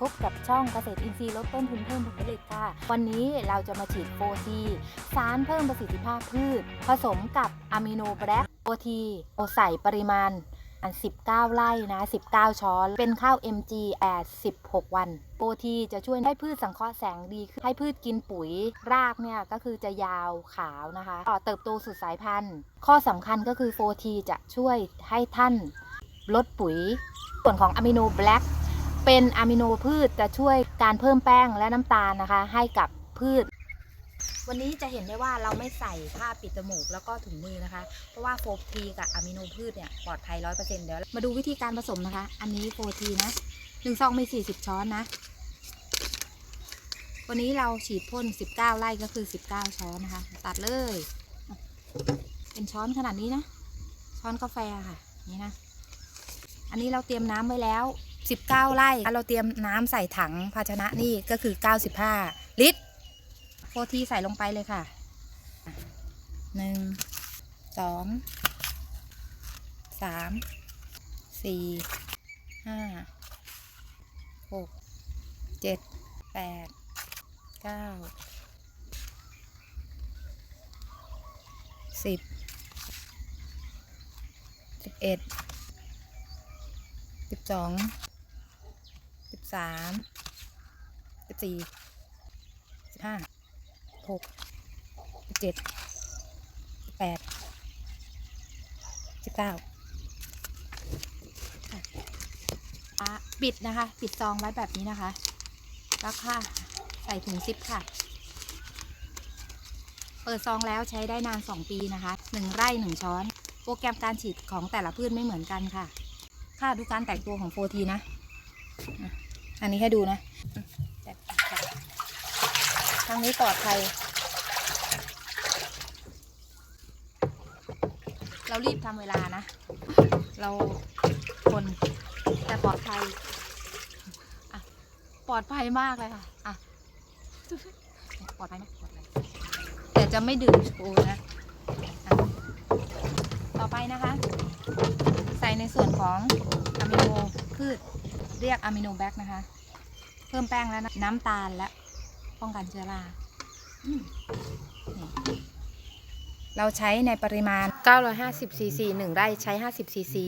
พบกับช่องเกษตรอินทรีย์ลดต้นทุนเพิ่มผลผลิตค่ะ วันนี้เราจะมาฉีดโฟทีสารเพิ่มประสิทธิภาพพืช ผสมกับอะมิโนแบล็กโฟทีโอใส่ปริมาณอัน19 ไร่นะ 19 ช้อน เป็นข้าว MG แอด16 วัน โปรทีจะช่วยให้พืชสังเคราะห์แสงดีขึ้นให้พืชกินปุ๋ย รากเนี่ยก็คือจะยาวขาวนะคะ ต่อเติบโตสุดสายพันธุ์ ข้อสำคัญก็คือโฟทีจะช่วยให้ท่านลดปุ๋ย ส่วนของอะมิโนแบล็ก เป็นอะมิโนพืชจะช่วยการเพิ่มแป้งและน้ำตาลนะคะ ให้กับพืช วันนี้จะเห็นได้ว่าเราไม่ใส่ผ้าปิดจมูกแล้วก็ถุงมือนะคะ เพราะว่าโฟทีกับอะมิโนพืชเนี่ยปลอดภัยร้อยเปอร์เซ็นต์เดี๋ยวมาดูวิธีการผสมนะคะ อันนี้โฟทีนะหนึ่งซองมีสี่สิบช้อนนะ วันนี้เราฉีดพ่นสิบเก้าไร่ก็คือสิบเก้าช้อนนะคะ ตัดเลย เป็นช้อนขนาดนี้นะ ช้อนกาแฟค่ะ นี่นะ อันนี้เราเตรียมน้ำไว้แล้ว 19 ไร่ เราเตรียมน้ำใส่ถังภาชนะนี่ก็คือ 95 ลิตรโฟทีใส่ลงไปเลยค่ะ 1 2 3 4 5 6 7 8 9 10 11 12 สามสิบสี่สิบห้าหกสิบเจ็ดสิบแปดสิบเก้าปิดนะคะ ปิดซองไว้แบบนี้นะคะแล้วค่ะ ใส่ถุงซิปค่ะ เปิดซองแล้วใช้ได้นาน 2 ปีนะคะ 1 ไร่ 1 ช้อน โปรแกรมการฉีดของแต่ละพืชไม่เหมือนกันค่ะ ค่ะดูการแตกตัวของโฟทีนะ อันนี้ให้ดูนะทางนี้ปลอดภัย เรารีบทำเวลานะ เราคนแต่ปลอดภัยปลอดภัยมากเลยค่ะ อะ ปลอดภัยไหมปลอดภัย แต่จะไม่ดื่มโชว์นะะต่อไปนะคะ ใส่ในส่วนของอะมิโนพืช เรียกอะมิโนแบคนะคะ เพิ่มแป้งแล้วน้ำตาลและป้องกันเชื้อราเราใช้ในปริมาณ 950ซีซีงไร่ใช้ 50ซีซี